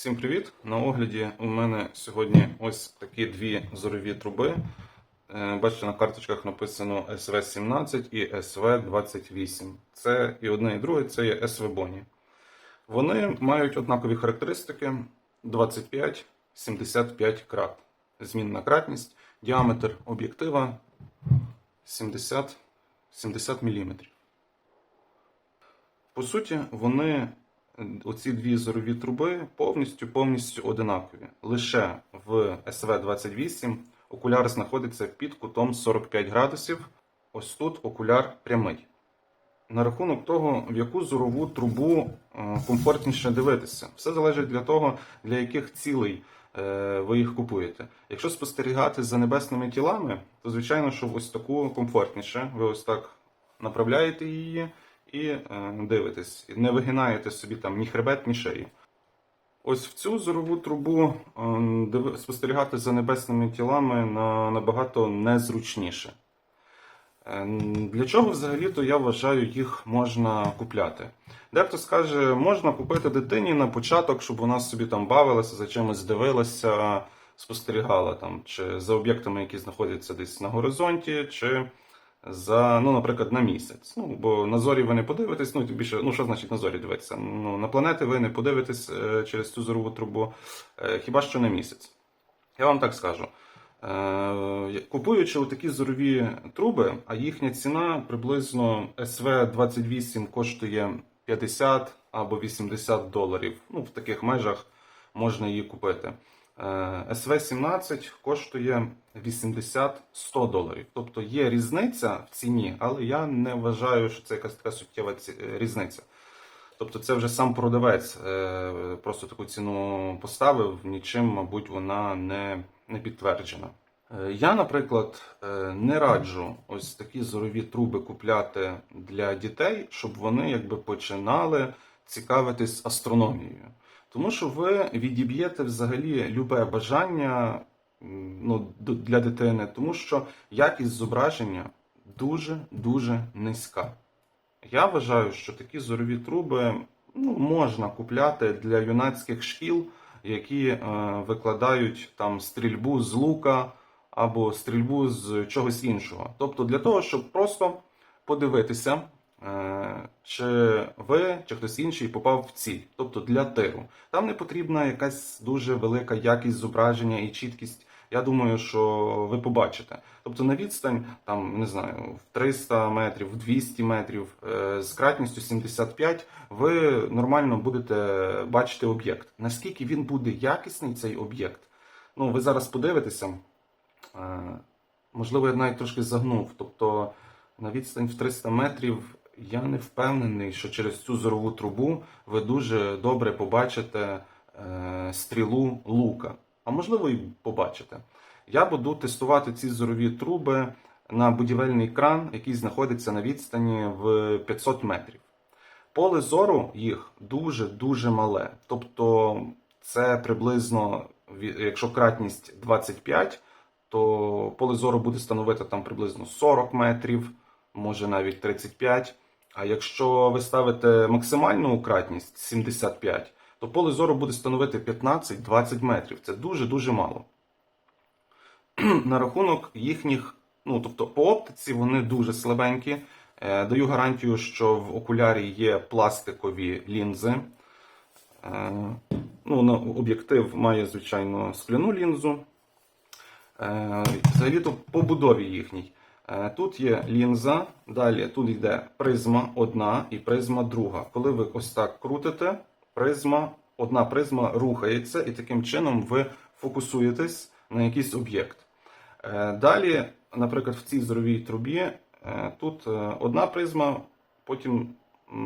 Всім привіт! На огляді у мене сьогодні ось такі дві зорові труби. Е, Бачите, на карточках написано SV17 і SV28. Це і одне, і друге це є Boni. Вони мають однакові характеристики 25-75 крат. Змінна кратність, діаметр об'єктива 70, 70 мм. По суті, вони, оці дві зорові труби, повністю повністю одинакові. Лише в СВ-28 окуляр знаходиться під кутом 45 градусів. Ось тут окуляр прямий. На рахунок того, в яку зорову трубу е, комфортніше дивитися. Все залежить для того, для яких цілей е, ви їх купуєте. Якщо спостерігати за небесними тілами, то звичайно, що ось таку комфортніше. Ви ось так направляєте її і е, дивитесь. Не вигинаєте собі там ні хребет, ні шиї. Ось в цю зорову трубу е, спостерігати за небесними тілами на, набагато незручніше. Е, Для чого взагалі-то я вважаю їх можна купляти? Дехто скаже, можна купити дитині на початок, щоб вона собі там бавилася, за чимось дивилася, спостерігала там, чи за об'єктами, які знаходяться десь на горизонті, чи за, ну, наприклад, на місяць. Ну, бо на зорі ви не подивитесь, ну, більше, ну, що значить на зорі дивитися? Ну, на планети ви не подивитесь е, через цю зорову трубу, е, хіба що на місяць. Я вам так скажу. Е, Купуючи такі зорові труби, а їхня ціна приблизно СВ-28 коштує 50 або 80 доларів. Ну, в таких межах можна її купити. Е, СВ-17 коштує 80-100 доларів. Тобто є різниця в ціні, але я не вважаю, що це якась така суттєва е, різниця. Тобто це вже сам продавець е, просто таку ціну поставив, нічим, мабуть, вона не, не підтверджена. Я, наприклад, не раджу ось такі зорові труби купляти для дітей, щоб вони якби починали цікавитись астрономією. Тому що ви відіб'єте взагалі любе бажання ну, для дитини, тому що якість зображення дуже-дуже низька. Я вважаю, що такі зорові труби ну, можна купляти для юнацьких шкіл, які е, викладають там стрільбу з лука або стрільбу з чогось іншого. Тобто для того, щоб просто подивитися, чи ви, чи хтось інший попав в ціль, тобто для тиру. Там не потрібна якась дуже велика якість зображення і чіткість. Я думаю, що ви побачите. Тобто на відстань, там не знаю, в 300 метрів, в 200 метрів е, з кратністю 75, ви нормально будете бачити об'єкт. Наскільки він буде якісний, цей об'єкт? Ну, ви зараз подивитеся. Е, Можливо, я навіть трошки загнув. Тобто на відстань в 300 метрів я не впевнений, що через цю зорову трубу ви дуже добре побачите е, стрілу лука. А можливо, і побачите. Я буду тестувати ці зорові труби на будівельний кран, який знаходиться на відстані в 500 метрів. Поле зору їх дуже-дуже мале. Тобто, це приблизно, якщо кратність 25, то поле зору буде становити там приблизно 40 метрів, може навіть 35. А якщо ви ставите максимальну кратність 75, то поле зору буде становити 15-20 метрів. Це дуже-дуже мало. На рахунок їхніх, ну тобто по оптиці вони дуже слабенькі. Е, Даю гарантію, що в окулярі є пластикові лінзи. Е, Ну, об'єктив має, звичайно, скляну лінзу. Е, Взагалі-то по будові їхній. Е, Тут є лінза, далі тут йде призма одна і призма друга. Коли ви ось так крутите, призма, одна призма рухається, і таким чином ви фокусуєтесь на якийсь об'єкт. Е, Далі, наприклад, в цій зоровій трубі е, тут одна призма, потім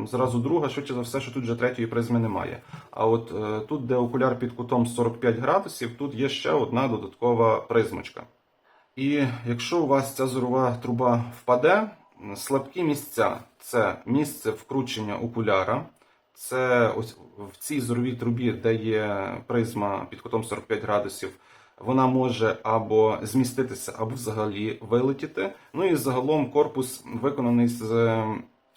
зразу друга, швидше за все, що тут вже третьої призми немає. А от тут, де окуляр під кутом 45 градусів, тут є ще одна додаткова призмочка. І якщо у вас ця зорова труба впаде, слабкі місця це місце вкручення окуляра. Це ось в цій зоровій трубі, де є призма під кутом 45 градусів, вона може або зміститися, або взагалі вилетіти. Ну і загалом корпус виконаний з,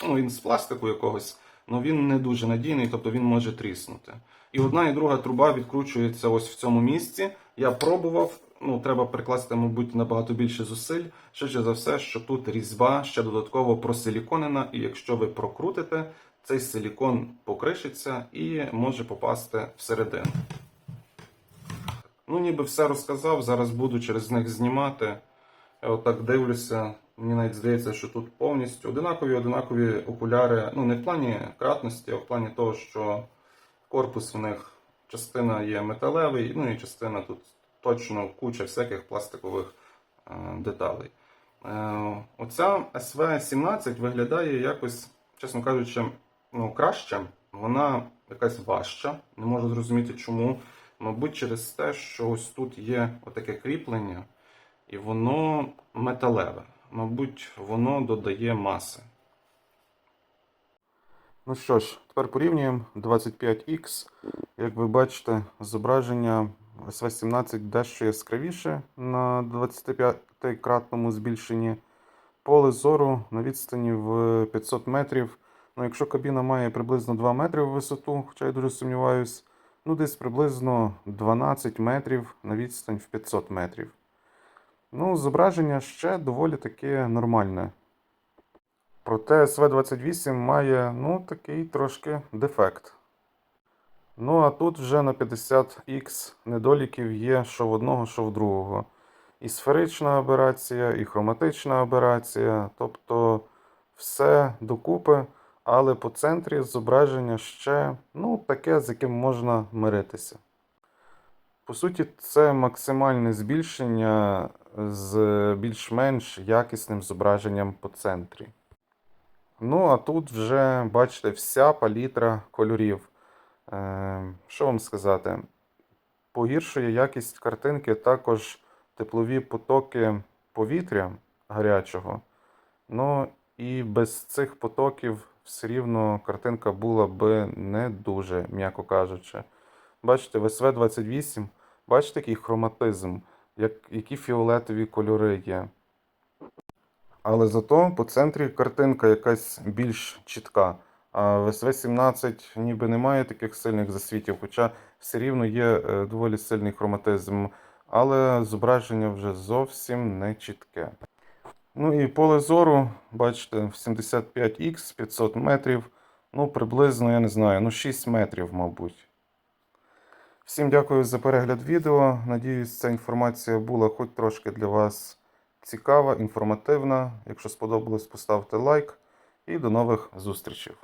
ну, він з пластику якогось, але він не дуже надійний, тобто він може тріснути. І одна і друга труба відкручується ось в цьому місці. Я пробував. Ну, треба прикласти, мабуть, набагато більше зусиль. Швидше за все, що тут різьба ще додатково просиліконена, і якщо ви прокрутите, цей силікон покришиться і може попасти всередину. Ну, ніби все розказав. Зараз буду через них знімати. Я отак дивлюся. Мені навіть здається, що тут повністю одинакові одинакові окуляри. Ну, не в плані кратності, а в плані того, що корпус у них частина є металевий, ну і частина тут точно куча всяких пластикових е, деталей. Е, оця SV17 виглядає якось, чесно кажучи, ну, краще. Вона якась важча. Не можу зрозуміти чому. Мабуть, через те, що ось тут є отаке кріплення, і воно металеве. Мабуть, воно додає маси. Ну що ж, тепер порівнюємо 25X. Як ви бачите, зображення SV17 дещо яскравіше на 25-кратному збільшенні. Поле зору на відстані в 500 метрів. Ну, якщо кабіна має приблизно 2 метри в висоту, хоча я дуже сумніваюсь, ну десь приблизно 12 метрів на відстань в 500 метрів. Ну, зображення ще доволі таке нормальне. Проте SV28 має ну, такий трошки дефект. Ну, а тут вже на 50X недоліків є що в одного, що в другого. І сферична аберація, і хроматична аберація, тобто все докупи, але по центрі зображення ще ну, таке, з яким можна миритися. По суті, це максимальне збільшення з більш-менш якісним зображенням по центрі. Ну, а тут вже, бачите, вся палітра кольорів. Е, що вам сказати? Погіршує якість картинки також теплові потоки повітря гарячого. Ну і без цих потоків все рівно картинка була би не дуже, м'яко кажучи. Бачите, в СВ-28, бачите, який хроматизм, як, які фіолетові кольори є. Але зато по центрі картинка якась більш чітка. А в СВ-17 ніби немає таких сильних засвітів, хоча все рівно є е, доволі сильний хроматизм, але зображення вже зовсім не чітке. Ну і поле зору, бачите, в 75х 500 метрів, ну приблизно, я не знаю, ну 6 метрів, мабуть. Всім дякую за перегляд відео. Надіюсь, ця інформація була хоч трошки для вас цікава, інформативна. Якщо сподобалось, поставте лайк і до нових зустрічей.